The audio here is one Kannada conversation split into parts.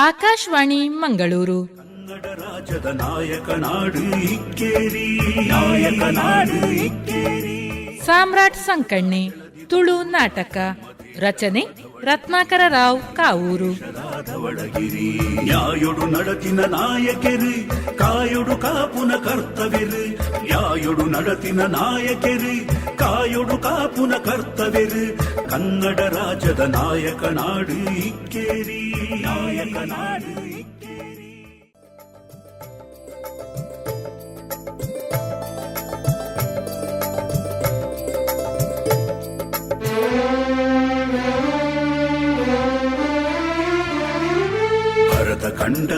ಆಕಾಶವಾಣಿ ಮಂಗಳೂರು. ಕನ್ನಡ ರಾಜ್ಯದ ನಾಯಕ ನಾಡು ಇಕ್ಕೇರಿ ನಾಯಕ ನಾಡು ಇಕ್ಕೇರಿ ಸಾಮ್ರಾಟ್ ಸಂಕಣ್ಣೆ ತುಳು ನಾಟಕ ರಚನೆ ರತ್ನಾಕರ ರಾವ್ ಕಾವೂರು. ಧವಳಗಿರಿ ನ್ಯಾಯೊಡು ನಡತಿನ ನಾಯಕರಿ ಕಾಯೊಡು ಕಾಪುನ ಕರ್ತವ್ಯರಿ ನ್ಯಾಯೊಡು ನಡತಿನ ನಾಯಕರಿ ಕಾಯೊಡು ಕಾಪುನ ಕರ್ತವ್ಯರಿ ಕನ್ನಡ ರಾಜ್ಯದ ನಾಯಕ ನಾಡು ಇಕ್ಕೇರಿ ನಾಯಕ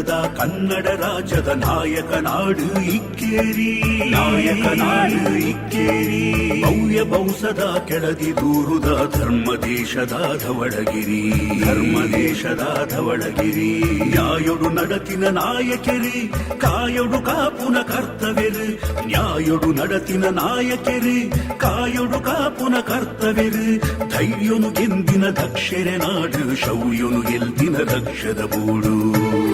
ಖಂಡದ ಕನ್ನಡ ರಾಜ್ಯದ ನಾಯಕ ನಾಡು ಇಕ್ಕೇರಿ. ನಾಯಕ ನಾಡು ಇಕ್ಕೇರಿ. ಭವ್ಯ ಬೌಸದ ಕೆಳದಿ ದೂರುದ ಧರ್ಮ ದೇಶದ ಧವಳಗಿರಿ. ಧರ್ಮ ದೇಶದ ಧವಳಗಿರಿ. ನಡತಿನ ನಾಯಕರಿ. ಕಾಯೊಡು ಕಾಪುನ ಕರ್ತವ್ಯರು. ನ್ಯಾಯೊಡು ನಡತಿನ ನಾಯಕರಿ. ಕಾಯೊಡು ಕಾಪುನ ಕರ್ತವ್ಯರು. ಧೈರ್ಯನು ಗೆಂದಿನ ದಕ್ಷರೆ ನಾಡು, ಶೌರ್ಯನು ಗೆಲ್ದಿನ ದಕ್ಷದ ಬೂಡು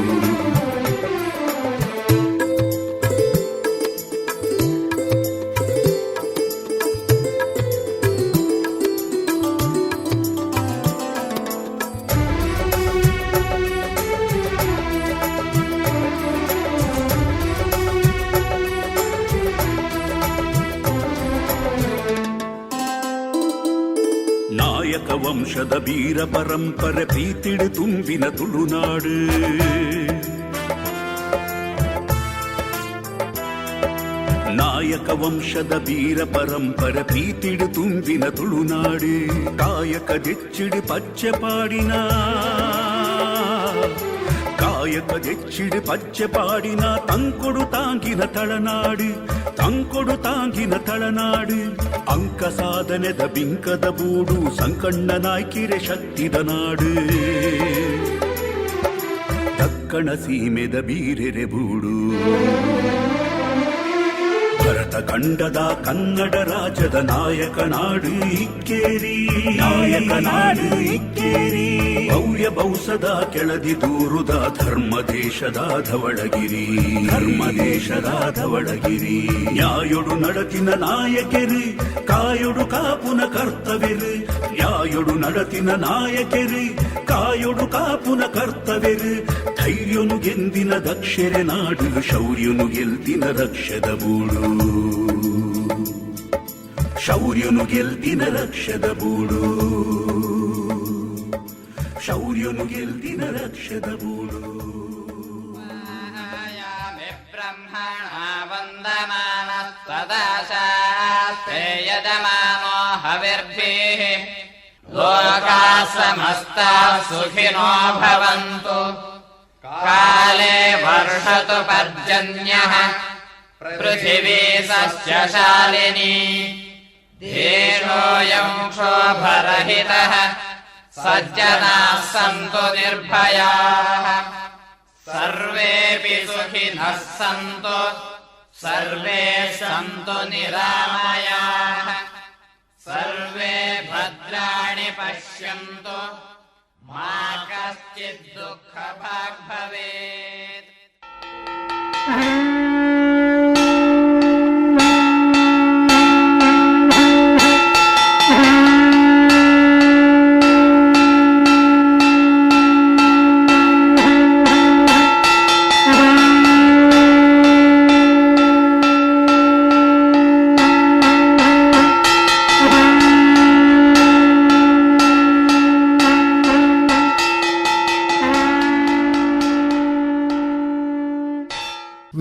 ತುಂಬಿನ ತುಳುನಾಡು ನಾಯಕ ವಂಶದ ವೀರ ಪರಂಪರೆ ಪ್ರೀತಿಡು ತುಂಬಿನ ತುಳುನಾಡು ಕಾಯಕ ದೆಚ್ಚಿಡು ಪಚ್ಚೆ ಪಾಡಿನ ಕಾಯಕ ದೆಚ್ಚಿಡು ಪಚ್ಚೆ ಪಾಡಿನ ತಂಕೊಡು ತಾಂಗಿನ ತಳನಾಡು ತಂಕೊಡು ತಾಂಗಿನ ತಳನಾಡು ಅಂಕ ಸಾಧನೆದ ಬಿಂಕದ ಬೂಡು ಸಂಕಣ್ಣ ನಾಯ್ಕಿರೆ ಶಕ್ತಿದ ನಾಡು ದಕ್ಕಣ ಸೀಮೆದ ಬೀರೆರೆ ಬೂಡು ಭರತ ಖಂಡದ ಕನ್ನಡ ರಾಜ್ಯದ ನಾಯಕ ನಾಡು ಇಕ್ಕೇರಿ ನಾಯಕ ನಾಡು ಇಕ್ಕೇರಿ ಭವ್ಯ ಬೌಸದ ಕೆಳದಿ ದೂರುದ ಧರ್ಮ ದೇಶದ ಧವಳಗಿರಿ. ಧರ್ಮ ದೇಶದ ಧವಳಗಿರಿ. ನ್ಯಾಯೊಡು ನಡತಿನ ನಾಯಕರಿ ಕಾಯೊಡು ಕಾಪುನ ಕರ್ತವ್ಯರು. ನ್ಯಾಯೊಡು ನಡತಿನ ನಾಯಕರಿ ಕಾಯೊಡು ಕಾಪುನ ಕರ್ತವ್ಯರು. ಧೈರ್ಯನು ಗೆಂದಿನ ದಕ್ಷರೆ ನಾಡು ಶೌರ್ಯನು ಗೆಲ್ದಿನ ದಕ್ಷದ ಬೂಡು శౌర్యును గెలిచిన రక్షద బూడు శౌర్యును గెలిచిన రక్షద బూడు వందమాన సదాశాస్తే యజమానో హవిర్భిः लोका समस्ता सुखिनो भवन्तु काले वर्षतु पर्जन्यः पृथिवी सस्यशालिनी देशोऽयम् क्षोभरहितः सज्जनाः सन्तु निर्भयाः। सर्वेऽपि सुखिनः सन्तु सर्वे सन्तु निरामयाः। सर्वे भद्राणि पश्यन्तु मा कश्चित् दुःखभाग् भवेत्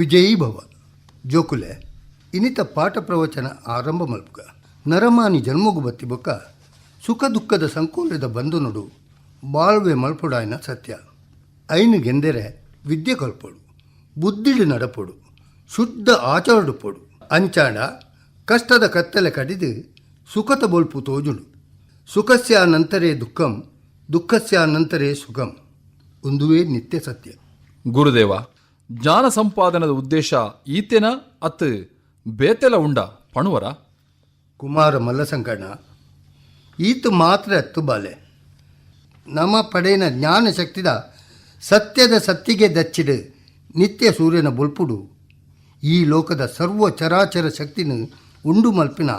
ವಿಜಯೀ ಭವ ಜೋಕುಲೆ ಇನಿತ ಪಾಠ ಪ್ರವಚನ ಆರಂಭ ಮಲ್ಪುಗ, ನರಮಾನಿ ಜನ್ಮಗು ಬತ್ತಿ ಬೊಕ್ಕ, ಸುಖ ದುಃಖದ ಸಂಕೋಲದ ನೋಡು, ಬಾಳ್ವೆ ಮಲ್ಪುಡಾಯಿನ ಸತ್ಯ. ಐನು ಗೆಂದೆರೆ ವಿದ್ಯೆ ಕಲ್ಪೊಡು ಬುದ್ಧಿಡು ನಡಪೊಡು, ಶುದ್ಧ ಆಚರಡುಪೊಡು ಅಂಚಾಣ, ಕಷ್ಟದ ಕತ್ತಲೆ ಕಡಿದು ಸುಖತ ಬೊಲ್ಪು ತೋಜುಡು ಸುಖಸ್ಯ ನಂತರೇ ದುಃಖಂ, ದುಃಖಸ್ಯ ನಂತರೇ ಸುಖಂ. ಒಂದುವೇ ನಿತ್ಯ ಸತ್ಯ. ಗುರುದೇವ ಜ್ಞಾನ ಸಂಪಾದನದ ಉದ್ದೇಶ ಈತೆನ ಅತ್ ಬೇತೆಲ ಉಂಡ ಪಣುವರ? ಕುಮಾರ ಮಲ್ಲಸಂಕಣ್ಣ ಈತು ಮಾತ್ರ ಎತ್ತು ಬಾಲೆ. ನಮ್ಮ ಪಡೆಯನ ಜ್ಞಾನ ಶಕ್ತಿದ ಸತ್ಯದ ಸತ್ತಿಗೆ ದಚ್ಚಿಡು ನಿತ್ಯ ಸೂರ್ಯನ ಬೊಲ್ಪುಡು. ಈ ಲೋಕದ ಸರ್ವ ಚರಾಚರ ಶಕ್ತಿನ ಉಂಡು ಮಲ್ಪಿನ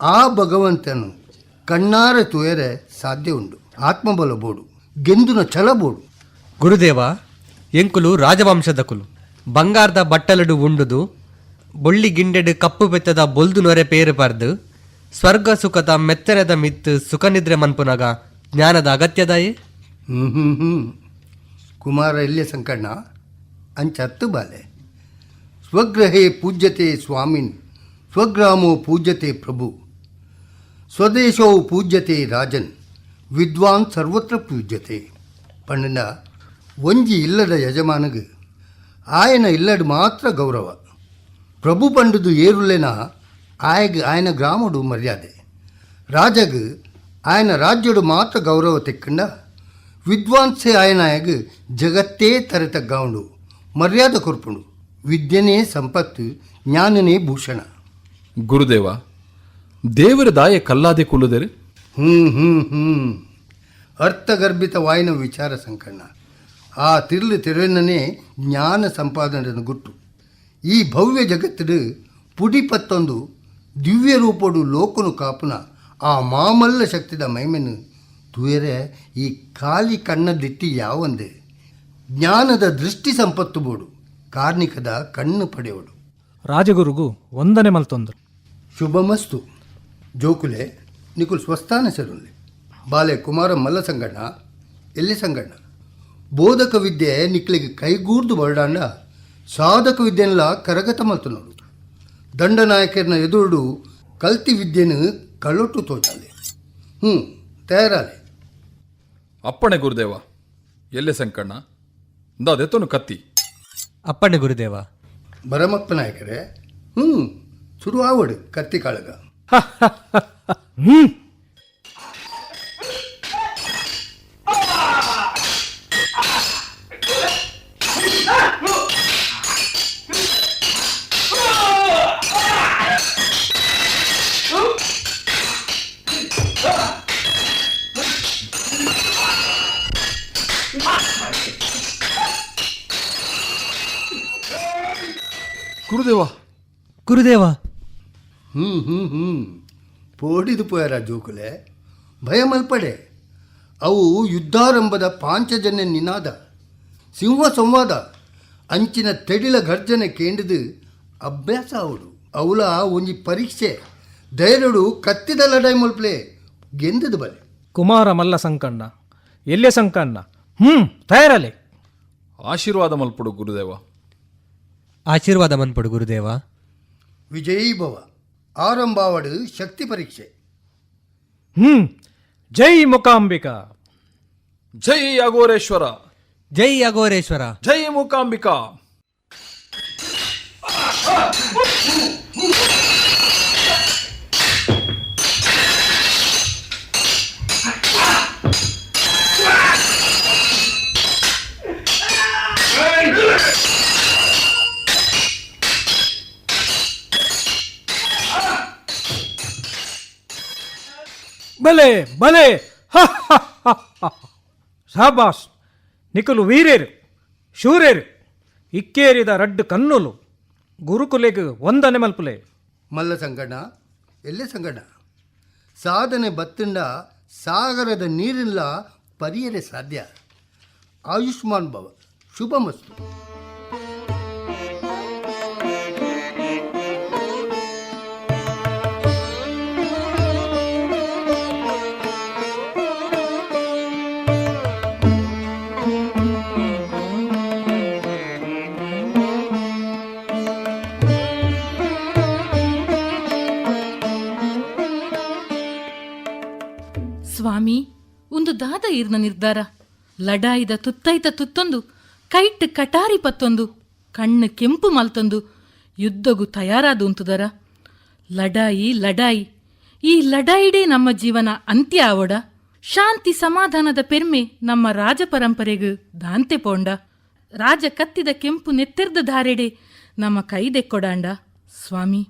ಆ ಭಗವಂತನು ಕಣ್ಣಾರೆ ತುಯರೆ ಸಾಧ್ಯ ಉಂಡು. ಆತ್ಮಬಲ ಬೋಡು. ಗೆಂದುನ ಛಲ ಬೋಡು. ಗುರುದೇವ ಎಂಕುಲು ರಾಜವಂಶದ ಕುಲು. ಬಂಗಾರದ ಬಟ್ಟಲಡು ಉಂಡುದು, ಬೊಳ್ಳಿ ಗಿಂಡೆಡು ಕಪ್ಪು ಬೆತ್ತದ ಬೊಲ್ದು ನೊರೆ ಪೇರು ಪರ್ದು, ಸ್ವರ್ಗ ಸುಖದ ಮೆತ್ತರೆದ ಮಿತ್ತು ಸುಖನಿದ್ರೆ ಮನ್ಪುನಗ ಜ್ಞಾನದ ಅಗತ್ಯದಾಯೇ? ಕುಮಾರ ಇಲ್ಲೇ ಸಂಕಣ್ಣ? ಅಂಚತ್ತು ಬಾಲೆ. ಸ್ವಗ್ರಹೇ ಪೂಜ್ಯತೆ ಸ್ವಾಮಿನ್, ಸ್ವಗ್ರಾಮೋ ಪೂಜ್ಯತೆ ಪ್ರಭು. ಸ್ವದೇಶೋ ಪೂಜ್ಯತೆ ರಾಜನ್, ವಿದ್ವಾನ್ ಸರ್ವತ್ರ ಪೂಜ್ಯತೆ. ಪಂಡನ ಒಂಜಿ ಇಲ್ಲದ ಯಜಮಾನಗೆ ಆಯನ ಇಲ್ಲಡು ಮಾತ್ರ ಗೌರವ. ಪ್ರಭು ಪಂಡುದು ಏರುಲೆನ ಆಯಗ ಆಯನ ಗ್ರಾಮಡು ಮರ್ಯಾದೆ. ರಾಜಗ್ ಆಯನ ರಾಜ್ಯಡು ಮಾತ್ರ ಗೌರವ ತೆಕ್ಕಂಡ ವಿದ್ವಾಂಸೆ ಆಯನಾಯಗ್ ಜಗತ್ತೇ ತರೆತಗ್ಗಾವುಂಡು ಮರ್ಯಾದೆ ಕೊರ್ಪುಂಡು ವಿದ್ಯನೇ ಸಂಪತ್ತು ಜ್ಞಾನನೇ ಭೂಷಣ. ಗುರುದೇವ ದೇವರ ದಾಯ ಕಲ್ಲಾದೆ ಕುಲ್ಲುದರೆ? ಹ್ಞೂ ಹ್ಞೂ ಹ್ಞೂ ಅರ್ಥಗರ್ಭಿತವಾಯಿನ ವಿಚಾರ ಸಂಕಣ್ಣ ಆ ತಿರುಳು ತಿರುವಿನೇ ಜ್ಞಾನ ಸಂಪಾದನೆ ಗುಟ್ಟು. ಈ ಭವ್ಯ ಜಗತ್ತಿಡು ಪುಡಿಪತ್ತೊಂದು ದಿವ್ಯ ರೂಪಡು ಲೋಕನು ಕಾಪುನ ಆ ಮಾಮಲ್ಲ ಶಕ್ತಿದ ಮೈಮೆನು ತುಯರೆ ಈ ಖಾಲಿ ಕಣ್ಣದಿಟ್ಟಿ ಯಾವಂದೆ? ಜ್ಞಾನದ ದೃಷ್ಟಿ ಸಂಪತ್ತು ಬೋಡು ಕಾರ್ಣಿಕದ ಕಣ್ಣು ಪಡೆಯೋಡು. ರಾಜಗುರುಗೂ ವಂದನೆ ಮಲ್ತೊಂದರು ಶುಭಮಸ್ತು. ಜೋಕುಲೆ ನಿಕುಲ್ ಸ್ವಸ್ಥಾನ ಸೆರುಲ್ಲಿ. ಬಾಲೆ ಕುಮಾರ ಮಲ್ಲ ಸಂಗಣ್ಣ ಎಲ್ಲಿ ಸಂಗಣ್ಣ? ಬೋಧಕ ವಿದ್ಯೆ ನಿಕ್ಲಿಗೆ ಕೈಗೂರ್ದು ಬರಡಾಂಡ ಸಾಧಕ ವಿದ್ಯೆನ್ಲ ಕರಗತ ಮಲ್ತು ನೋಡು. ದಂಡನಾಯಕರನ್ನ ಎದುರುಡು ಕಲ್ತಿ ವಿದ್ಯೆನು ಕಳ್ಳೊಟ್ಟು ತೋಚಾಲೆ ಹ್ಞೂ ತಯಾರಾಲೆ. ಅಪ್ಪಣೆ ಗುರುದೇವ ಎಲ್ಲೆ ಸಂಕಣ್ಣ? ತೋನು ಕತ್ತಿ. ಅಪ್ಪಣೆ ಗುರುದೇವ. ಬರಮಪ್ಪ ನಾಯಕರೇ ಹ್ಞೂ ಶುರು ಆವಡು ಕತ್ತಿ ಕಾಳಗ. ಗುರುದೇವ. ಗುರುದೇವ. ಹ್ಮ್ ಹ್ಮ್ ಹ್ಮ್. ಪೋಡಿದು ಪೋಯರ ಜೋಕುಲೆ. ಭಯ ಮಲ್ಪಡೆ ಅವು ಯುದ್ಧಾರಂಭದ ಪಾಂಚಜನ್ಯ ನಿನಾದ ಸಿಂಹ ಸಂವಾದ ಅಂಚಿನ ತೆಡಿಲ ಗರ್ಜನೆ ಕೇಂದ್ರದು ಅಭ್ಯಾಸ ಅವಳು. ಅವಳ ಒಂಜಿ ಪರೀಕ್ಷೆ ಧೈರ್ಯಡು ಕತ್ತಿದ ಲಡಾಯಿ ಮಲ್ಪಲೆ ಗೆಂದದು ಬಲೆ. ಕುಮಾರ ಮಲ್ಲ ಸಂಕಣ್ಣ. ಎಲ್ಲೆ ಸಂಕಣ್ಣ. ಹ್ಮ್ ತಯಾರಲೆ. ಆಶೀರ್ವಾದ ಮಲ್ಪಡು ಗುರುದೇವ. ಆಶೀರ್ವಾದ ಮನ್ಪಡು ಗುರುದೇವ ವಿಜಯೀ ಭವ ಆರಂಭಾವಡು ಶಕ್ತಿ ಪರೀಕ್ಷೆ ಹ್ಮ್ ಜೈ ಮುಖಾಂಬಿಕಾ ಜೈ ಅಘೋರೇಶ್ವರ ಜೈ ಅಘೋರೇಶ್ವರ ಜೈ ಮೂಕಾಂಬಿಕಾ ಬಲೆ ಬಲೆ ಹ. ಶಾಬಾಸ್, ನಿಕುಲು ವೀರೇರು, ಶೂರೇರು, ಇಕ್ಕೇರಿದ ರಡ್ಡು ಕನ್ನುಲು ಗುರುಕುಲೆಗ್ ಒಂದನೆ ಮಲ್ಪುಲೆ. ಮಲ್ಲ ಸಂಗಣ್ಣ, ಎಲ್ಲೇ ಸಂಗಣ್ಣ? ಸಾಧನೆ ಬತ್ತಿಂಡ ಸಾಗರದ ನೀರಿಲ್ಲ ಪರಿಯರೆ ಸಾಧ್ಯ. ಆಯುಷ್ಮಾನ್ ಭವ, ಶುಭಮಸ್ತು. ಒಂದು ದಾದ ಇರ್ನ ನಿರ್ಧಾರ. ಲಡಾಯಿದ ತುತ್ತೈತ ತುತ್ತೊಂದು, ಕೈಟ್ ಕಟಾರಿ ಪತ್ತೊಂದು, ಕಣ್ಣು ಕೆಂಪು ಮಲ್ತೊಂದು, ಯುದ್ಧಗು ತಯಾರಾದು ಉಂತುದರ ಲಡಾಯಿ ಲಡಾಯಿ, ಈ ಲಡಾಯಿಡೇ ನಮ್ಮ ಜೀವನ ಅಂತ್ಯ ಆವಡ. ಶಾಂತಿ ಸಮಾಧಾನದ ಪೆರ್ಮೆ ನಮ್ಮ ರಾಜ ಪರಂಪರೆಗೂ ದಾಂತೆ ಪೋಂಡ. ರಾಜ ಕತ್ತಿದ ಕೆಂಪು ನೆತ್ತೆರ್ದ ಧಾರೆಡೆ ನಮ್ಮ ಕೈದೆಕ್ಕೊಡಾಂಡ ಸ್ವಾಮಿ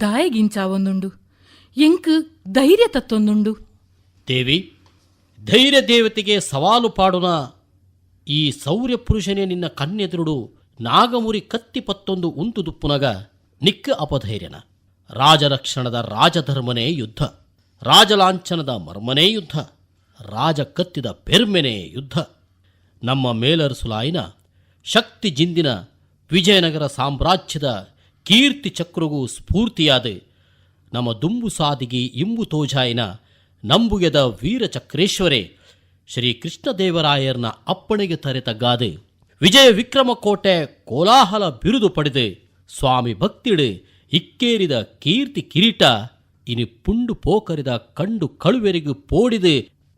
ದಾಯಗಿಂಚಾವೊಂದುಂಡು ಎಂಕು ಧೈರ್ಯ ತತ್ತೊಂದುಂಡು. ದೇವಿ ಧೈರ್ಯ ದೇವತೆಗೆ ಸವಾಲು ಪಾಡುನ ಈ ಸೌರ್ಯ ಪುರುಷನೇ ನಿನ್ನ ಕನ್ಯೆದುರುಡು ನಾಗಮುರಿ ಕತ್ತಿ ಪತ್ತೊಂದು ಉಂತು ದುಪ್ಪುನಗ ನಿಕ್ಕ ಅಪಧೈರ್ಯನ. ರಾಜರಕ್ಷಣದ ರಾಜಧರ್ಮನೇ ಯುದ್ಧ. ರಾಜಲಾಂಛನದ ಮರ್ಮನೇ ಯುದ್ಧ. ರಾಜ ಕತ್ತಿದ ಪೆರ್ಮೆನೇ ಯುದ್ಧ. ನಮ್ಮ ಮೇಲರಸುಲಾಯಿನ ಶಕ್ತಿ ಜಿಂದಿನ ವಿಜಯನಗರ ಸಾಮ್ರಾಜ್ಯದ ಕೀರ್ತಿ ಚಕ್ರಗೂ ಸ್ಫೂರ್ತಿಯಾದ ನಮ್ಮ ದುಂಬು ಸಾದಿಗಿ ಇಂಬು ತೋಜಾಯಿನ ನಂಬುಗೆದ ವೀರಚಕ್ರೇಶ್ವರೇ, ಶ್ರೀ ಕೃಷ್ಣದೇವರಾಯರ್ನ ಅಪ್ಪಣೆಗೆ ತರೆತ ಗಾದೆ ವಿಜಯ ವಿಕ್ರಮ ಕೋಟೆ ಕೋಲಾಹಲ ಬಿರುದು ಪಡೆದೆ. ಸ್ವಾಮಿ ಭಕ್ತಿಡೆ ಇಕ್ಕೇರಿದ ಕೀರ್ತಿ ಕಿರೀಟ, ಇನಿ ಪುಂಡು ಪೋಕರಿದ ಕಂಡು ಕಳುವೆರಿಗು ಪೋಡಿದು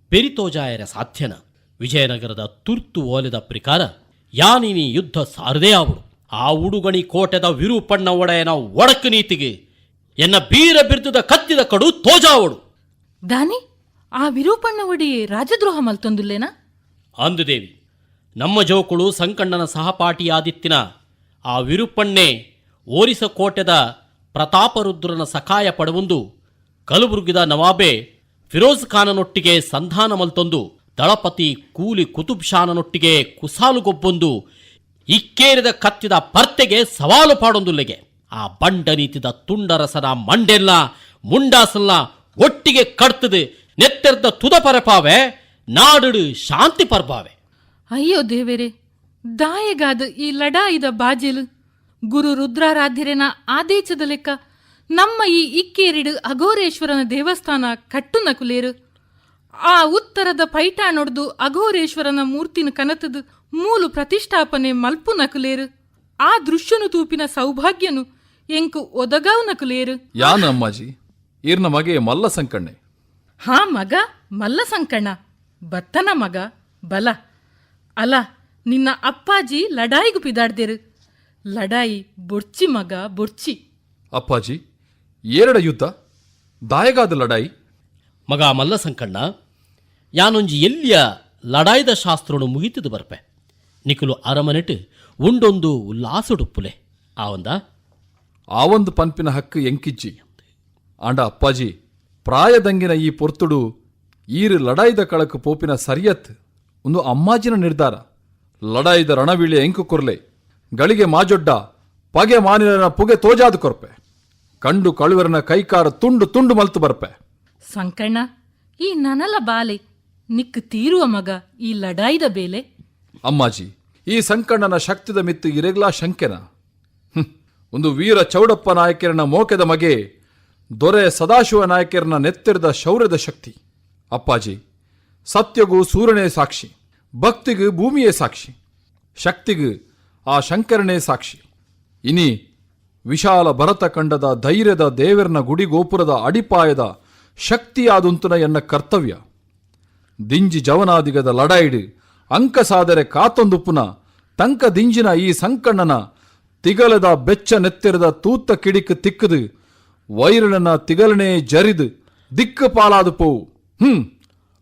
ಪೆರಿತೋಜಾಯರ ಸಾಧ್ಯನ. ವಿಜಯನಗರದ ತುರ್ತು ಓಲೆದ ಪ್ರಕಾರ, ಯಾನಿನಿ ಯುದ್ಧ ಸಾರದೇ ಆವಡು ಆ ಉಡುಗಣಿ ಕೋಟೆದ ವಿರೂಪಣ್ಣ ಒಡೆಯನ ಒಡಕು ನೀತಿಗೆ, ಎನ್ನ ಬೀರ ಬಿರ್ದುದ ಕತ್ತಿದ ಕಡು ತೋಜಾವಡು ದಾನಿ, ಆ ವಿರೂಪಣ್ಣ ಒಡಿ ರಾಜದ್ರೋಹ ಮಲ್ತೊಂದುಲ್ಲೇನಾ? ಅಂದುದೇವಿ, ನಮ್ಮ ಜೋಕುಳು ಸಂಕಣ್ಣನ ಸಹಪಾಠಿಯಾದಿತ್ತಿನ ಆ ವಿರೂಪಣ್ಣೆ ಓರಿಸ ಕೋಟೆದ ಪ್ರತಾಪರುದ್ರನ ಸಖಾಯ ಪಡವೊಂದು ಕಲಬುರ್ಗಿದ ನವಾಬೆ ಫಿರೋಜ್ ಖಾನನೊಟ್ಟಿಗೆ ಸಂಧಾನ ಮಲ್ತೊಂದು ದಳಪತಿ ಕೂಲಿ ಕುತುಬ್ ಶಾನನೊಟ್ಟಿಗೆ ಕುಸಾಲುಗೊಬ್ಬೊಂದು ಇಕ್ಕೇರಿದ ಕತ್ತಿದ ಪರ್ತೆಗೆ ಸವಾಲು ಪಾಡೊಂದುಲ್ಲೆಗೆ. ಆ ಬಂಡ ನೀತಿದ ತುಂಡರಸನ ಮಂಡೆಲ್ಲ ಮುಂಡಾಸಲ್ನ ಒಟ್ಟಿಗೆ ಕಡ್ತದೆ ನೆತ್ತೆರ್ದ ತುದ ಪರಪಾವೆ ನಾಡು ಶಾಂತಿ ಪರ್ಪಾವೆ. ಅಯ್ಯೋ ದೇವೇರೆ ದಾಯಗಾದ ಈ ಲಡಾಯಿದ ಬಾಜಿಲು. ಗುರು ರುದ್ರಾರಾಧ್ಯರೇನ ಆದೇಶದ ಲೆಕ್ಕ ನಮ್ಮ ಈ ಇಕ್ಕೇರಿಡು ಅಘೋರೇಶ್ವರನ ದೇವಸ್ಥಾನ ಕಟ್ಟು ನಕುಲೇರು ಆ ಉತ್ತರದ ಪೈಟಾಣೊಡ್ದು ಅಘೋರೇಶ್ವರನ ಮೂರ್ತಿನ ಕನತದು ಮೂಲು ಪ್ರತಿಷ್ಠಾಪನೆ ಮಲ್ಪು ನಕುಲೇರು ಆ ದೃಶ್ಯನು ತೂಪಿನ ಸೌಭಾಗ್ಯನು ಎಂಕು ಒದಗಾವ್ ನಕುಲೇರು ಯಾನ ಅಮ್ಮಾಜಿ? ಈರ್ನ ಮಗೆ ಮಲ್ಲ ಸಂಕಣ್ಣೆ. ಹಾ ಮಗ ಮಲ್ಲ ಸಂಕಣ್ಣ. ಬತ್ತನ ಮಗ ಬಲ. ಅಲ ನಿನ್ನ ಅಪ್ಪಾಜಿ ಲಡಾಯಿಗೂ ಬಿದಾಡ್ದಿರು ಲಡಾಯಿ ಬುರ್ಚಿ ಮಗ ಬುರ್ಚಿ. ಅಪ್ಪಾಜಿ ಏರಡ ಯುದ್ಧ ದಾಯಗಾದ ಲಡಾಯಿ. ಮಗ ಮಲ್ಲ ಸಂಕಣ್ಣ ಯಾನೊಂಜಿ ಎಲ್ಲಿಯ ಲಡಾಯಿದ ಶಾಸ್ತ್ರನು ಮುಗಿತದು ಬರ್ಪೆ. ನಿಖಲು ಅರಮನೆಟ್ ಉಂಡೊಂದು ಉಲ್ಲಾಸಡುಪ್ಪುಲೆ ಆವಂದ ಆ ಒಂದು ಪಂಪಿನ ಹಕ್ಕು ಎಂಕಿಜ್ಜಿ. ಆಂಡ ಅಪ್ಪಾಜಿ ಪ್ರಾಯದಂಗಿನ ಈ ಪೊರ್ತುಡು ಈರು ಲಡಾಯಿದ ಕಳಕು ಪೋಪಿನ ಸರಿಯತ್ ಒಂದು ಅಮ್ಮಾಜಿನ ನಿರ್ಧಾರ. ಲಡಾಯಿದ ರಣವೀಳಿ ಎಂಕು ಕೊರ್ಲೆ ಗಳಿಗೆ ಮಾಜೊಡ್ಡ ಪಗೆ ಮಾನಿನ ಪುಗೆ ತೋಜಾದ ಕೊರ್ಪೆ. ಕಂಡು ಕಳುವರನ ಕೈಕಾರ ತುಂಡು ತುಂಡು ಮಲ್ತು ಬರ್ಪೆ. ಸಂಕಣ್ಣ ಈ ನನಲ ಬಾಲೆ ನಿಕ್ ತೀರುವ ಮಗ ಈ ಲಡಾಯಿದ ಬೇಲೆ? ಅಮ್ಮಾಜಿ ಈ ಸಂಕಣ್ಣನ ಶಕ್ತಿದ ಮಿತ್ತು ಇರೆಗ್ಲಾ ಶಂಕೆನ. ಒಂದು ವೀರ ಚೌಡಪ್ಪ ನಾಯಕರನ ಮೋಕೆದ ಮಗೆ ದೊರೆ ಸದಾಶಿವ ನಾಯಕರನ್ನ ನೆತ್ತಿರದ ಶೌರ್ಯದ ಶಕ್ತಿ. ಅಪ್ಪಾಜಿ, ಸತ್ಯಗೂ ಸೂರ್ಯನೇ ಸಾಕ್ಷಿ, ಭಕ್ತಿಗೂ ಭೂಮಿಯೇ ಸಾಕ್ಷಿ, ಶಕ್ತಿಗೂ ಆ ಶಂಕರನೇ ಸಾಕ್ಷಿ. ಇನಿ ವಿಶಾಲ ಭರತ ಕಂಡದ ಧೈರ್ಯದ ದೇವರನ ಗುಡಿ ಗೋಪುರದ ಅಡಿಪಾಯದ ಶಕ್ತಿಯಾದುಂತುನ ಎನ್ನ ಕರ್ತವ್ಯ. ದಿಂಜಿ ಜವನಾದಿಗದ ಲಡಾಯಿಡು ಅಂಕ ಸಾದರೆ ಕಾತೊಂದುಪ್ಪುನ ತಂಕ ದಿಂಜಿನ ಈ ಸಂಕಣ್ಣನ ತಿಗಲದ ಬೆಚ್ಚ ನೆತ್ತಿರದ ತೂತ ಕಿಡಿಕ್ ತಿಕ್ಕದು ವೈರಳನ ತಿಗಲನೆ ಜರಿದು ದಿಕ್ಕ ಪಾಲಾದು ಪೋವು ಹ್ಮ್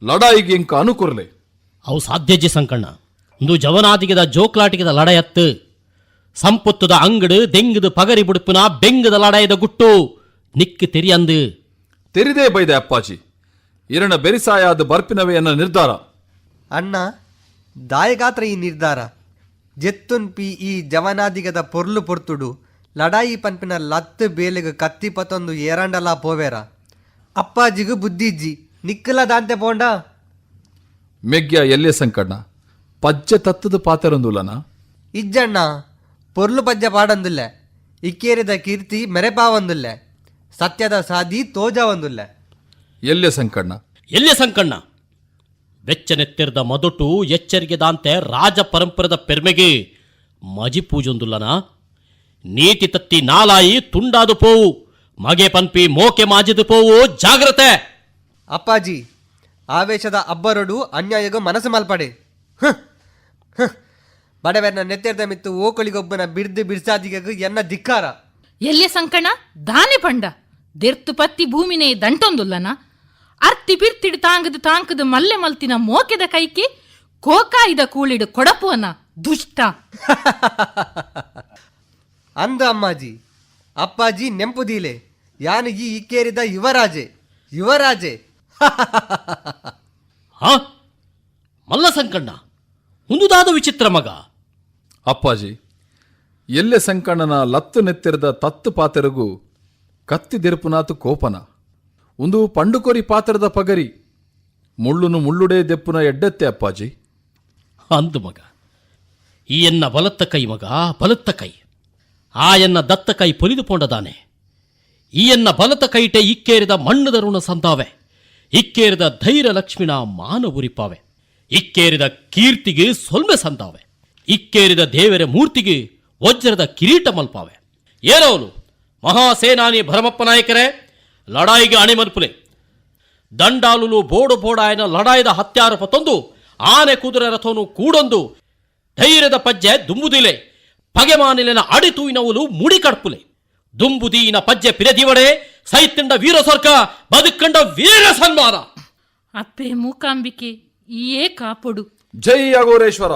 ಲಡಾಯಿಗೆ ಇಂಕ ಅನುಕುರ್ಲೆ. ಅವು ಸಾಧ್ಯಜ್ಜಿ ಸಂಕಣ್ಣ. ಇಂದು ಜವನಾದಿಗದ ಜೋಕ್ಲಾಟಿಗದ ಲಡಯತ್ತು. ಸಂಪುತ್ತದ ಅಂಗಡು ದೆಂಗದು ಪಗರಿ ಬುಡುಪುನ ಬೆಂಗದ ಲಡಾಯದ ಗುಟ್ಟು. ನಿಕ್ಕು ತೆರಿಯಂದು ತೆರಿದೇ ಬೈದೆ ಅಪ್ಪಾಜಿ. ಇರಣ ಬೆರಿಸಾಯಾದ ಬರ್ಪಿನವೇ ಎನ್ನ ನಿರ್ಧಾರ. ಅಣ್ಣ ದಾಯಗಾತ್ರ ಈ ನಿರ್ಧಾರ. ಜೆತ್ತುನ್ ಪಿ ಈ ಜವನಾದಿಗದ ಪೊರ್ಲು ಪೊರ್ತುಡು. ಲಡಾಯಿ ಪನ್ಪಿನ ಲತ್ತು ಬೇಲೆಗು ಕತ್ತಿ ಪತ್ತೊಂದು ಏರಂಡಲ ಪೋವೇರ. ಅಪ್ಪಾಜಿಗು ಬುದ್ಧಿಜ್ಜಿ ನಿಕ್ಕಲ ದಾಂತೆ ಪೋಂಡ. ಮೆಗ್ಯ ಎಲ್ಲೆ ಸಂಕಣ್ಣ? ಪಜ್ಜ ತತ್ತದ ಪಾತರೊಂದುಲ್ಲನ ಇಜ್ಜಣ್ಣ ಪೊರ್ಲು ಪಜ್ಜ ಪಾಡಂದುಲ್ಲೆ. ಇಕ್ಕೇರಿದ ಕೀರ್ತಿ ಮೆರೆಪಾವಂದುಲ್ಲೆ. ಸತ್ಯದ ಸಾದಿ ತೋಜ ಒಂದುಲ್ಲೆ ಎಲ್ಲೆ ಸಂಕಣ್ಣ? ಎಲ್ಲೆ ಸಂಕಣ್ಣ? ಬೆಚ್ಚನೆತ್ತಿರದ ಮೊದಟು ಎಚ್ಚರಿಕೆದಾಂತೆ ರಾಜ ಪರಂಪರದ ಪೆರ್ಮೆಗೆ ಮಜಿ ಪೂಜೊಂದುಲ್ಲನ ನೀತಿ ತತ್ತಿ ನಾಲಾಯಿ ತುಂಡಾದು ಪೋವು. ಮಗೆ ಪಂಪಿ ಮೋಕೆ ಮಾಜಿದು ಪೋವು. ಜಾಗ್ರತೆ! ಅಪ್ಪಾಜಿ ಆವೇಶದ ಅಬ್ಬರಡು ಅನ್ಯಾಯಗ ಮನಸ್ಸು ಮಲ್ಪಡೆ. ಬಡವರನ್ನ ನೆತ್ತೆರ್ದ ಮಿತ್ತು ಓಕಳಿಗೊಬ್ಬನ ಬಿಡ್ದು ಬಿಡ್ಸಾದಿಗೂ ಎನ್ನ ಧಿಕ್ಕಾರ? ಎಲ್ಲಿ ಸಂಕಣ? ದಾನೆ ಪಂಡ. ದೆರ್ತು ಪತ್ತಿ ಭೂಮಿನೇ ದಂಟೊಂದುಲ್ಲನ. ಅರ್ತಿ ಬಿರ್ತಿಡು ತಾಂಗದು ತಾಂಕದು ಮಲ್ಲೆ ಮಲ್ತಿನ ಮೋಕೆದ ಕೈಕಿ ಕೋಕಾಯಿದ ಕೂಳಿಡು ಕೊಡಪುವನ ದುಷ್ಟ. ಅಂದ ಅಮ್ಮಾಜಿ ಅಪ್ಪಾಜಿ ನೆಂಪುದೀಲೆ ಯಾನು ಈ ಇಕ್ಕೇರಿದ ಯುವರಾಜೆ ಯುವರಾಜೆ. ಹಾ? ಮಲ್ಲ ಸಂಕಣ್ಣ ಹುಂದುದಾದ ವಿಚಿತ್ರ ಮಗ. ಅಪ್ಪಾಜಿ ಎಲ್ಲೆ ಸಂಕಣ್ಣನ ಲತ್ತು ನೆತ್ತಿರದ ತತ್ತು ಪಾತೆರಗು ಕತ್ತಿದೆರುಪುನಾತು ಕೋಪನ. ಒಂದು ಪಂಡುಕೊರಿ ಪಾತ್ರದ ಪಗರಿ ಮುಳ್ಳುನು ಮುಳ್ಳುಡೇ ದೆಪ್ಪುನ ಎಡ್ಡೆತ್ತೆ ಅಪ್ಪಾಜಿ. ಅಂದು ಮಗ ಈ ಎನ್ನ ಬಲತ್ತ ಕೈ ಮಗ ಬಲತ್ತ ಕೈ. ಆ ಎನ್ನ ದತ್ತ ಕೈ ಪೊಲಿದು ಪೊಂಡದಾನೆ ಈ ಎನ್ನ ಬಲತ ಕೈಟೆ ಇಕ್ಕೇರಿದ ಮಣ್ಣದ ಋಣ ಸಂತಾವೆ ಇಕ್ಕೇರಿದ ಧೈರ್ಯ ಲಕ್ಷ್ಮಿನ ಮಾನ ಉರಿಪಾವೆ. ಇಕ್ಕೇರಿದ ಕೀರ್ತಿಗೆ ಸೊಲ್ಮೆ ಸಂತಾವೆ ಇಕ್ಕೇರಿದ ದೇವರ ಮೂರ್ತಿಗೆ ವಜ್ರದ ಕಿರೀಟ ಮಲ್ಪಾವೆ. ಏನವನು ಮಹಾಸೇನಾನಿ ಭರಮಪ್ಪ ನಾಯಕರೇ, ಲಡಾಯಿಗೆ ಅಣೆ ಮಲ್ಪುಲೆ. ದಂಡಾಲುಲು ಬೋಡು ಬೋಡಾಯನ ಲಡಾಯದ ಹತ್ಯಾರೋಪ ತಂದು, ಆನೆ ಕುದುರೆ ರಥವನ್ನು ಕೂಡೊಂದು ಧೈರ್ಯದ ಪಜ್ಜೆ ದುಂಬುದಿಲೆ. ಪಗೆಮಾನಿಲಿನ ಅಡಿತೂಯಿನವುಲು ಮುಡಿ ಕಡ್ಪುಲೆ ದುಂಬುದೀನ ಪಜ್ಜೆ ಪಿರದಿವಡೆ ಸೈತಿಂಡ ವೀರ ಸ್ವರ್ಗ ಬದುಕಂಡ ವೀರ ಸನ್ಮಾನ ಅಪ್ಪೆ ಮೂಕಾಂಬಿಕೆ ಈಯೇ ಕಾಪೊಡು ಜೈ ಅಘೋರೇಶ್ವರ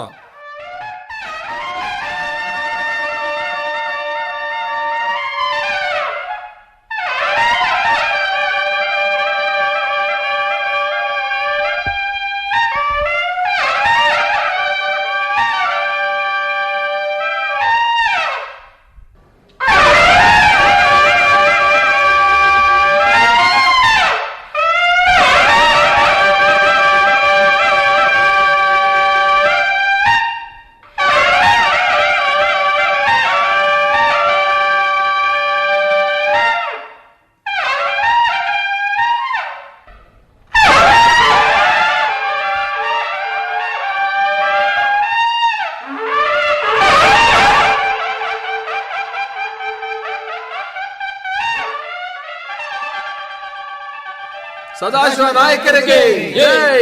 ಸದಾಶಿವ ನಾಯಕರಿಗೆ ಜೈ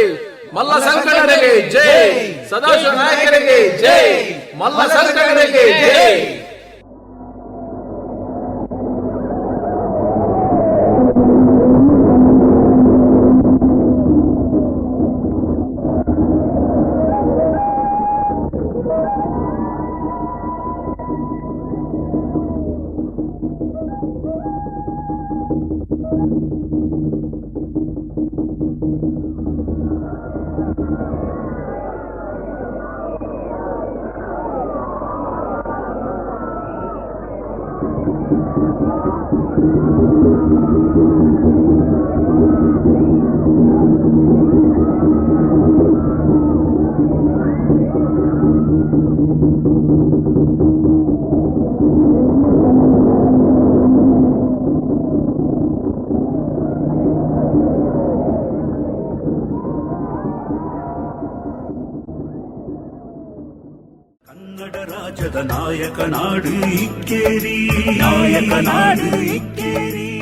ಮಲ್ಲ ಸಂಕಟರಿಗೆ ಜೈ ಸದಾಶಿವ ನಾಯಕರಿಗೆ ಜೈ ಮಲ್ಲ ಸಂಕಟರಿಗೆ ಜೈ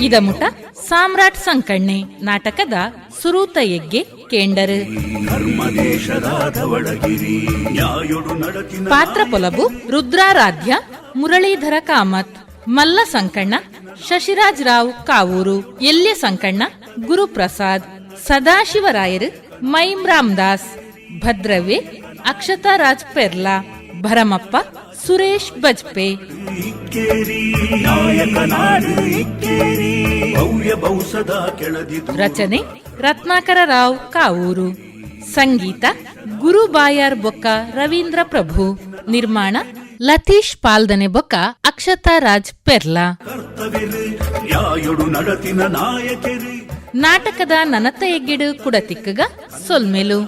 ಇದಮುಟ ಸಾಮ್ರಾಟ್ ಸಂಕಣ್ಣೆ ನಾಟಕದ ಸುರೂತ ಎಗ್ಗೆ ಕೇಂಡರು ಪಾತ್ರ ಪೊಲಬು ರುದ್ರಾರಾಧ್ಯ ಮುರಳೀಧರ ಕಾಮತ್ ಮಲ್ಲ ಸಂಕಣ್ಣ ಶಶಿರಾಜ್ ರಾವ್ ಕಾವೂರು ಎಲ್ಯ ಸಂಕಣ್ಣ ಗುರುಪ್ರಸಾದ್ ಸದಾಶಿವರಾಯರು ಮೈಮ್ ರಾಮದಾಸ್ ಭದ್ರವೆ ಅಕ್ಷತಾ ರಾಜ್ ಪೆರ್ಲಾ ಭರಮಪ್ಪ ಸುರೇಶ್ ಬಜ್ಪೆ. ರಚನೆ ರತ್ನಾಕರ ರಾವ್ ಕಾವೂರು. ಸಂಗೀತ ಗುರು ಬಾಯಾರ್ ಬೊಕ್ಕ ರವೀಂದ್ರ ಪ್ರಭು. ನಿರ್ಮಾಣ ಲತೀಶ್ ಪಾಲ್ದನೆ ಬೊಕ್ಕ ಅಕ್ಷತಾ ರಾಜ್ ಪೆರ್ಲಾ. ನಾಟಕದ ನನತ ಎಗ್ಗೆಡು ಕುಡತಿಕ್ಕಗ ಸೊಲ್ಮೆಲು.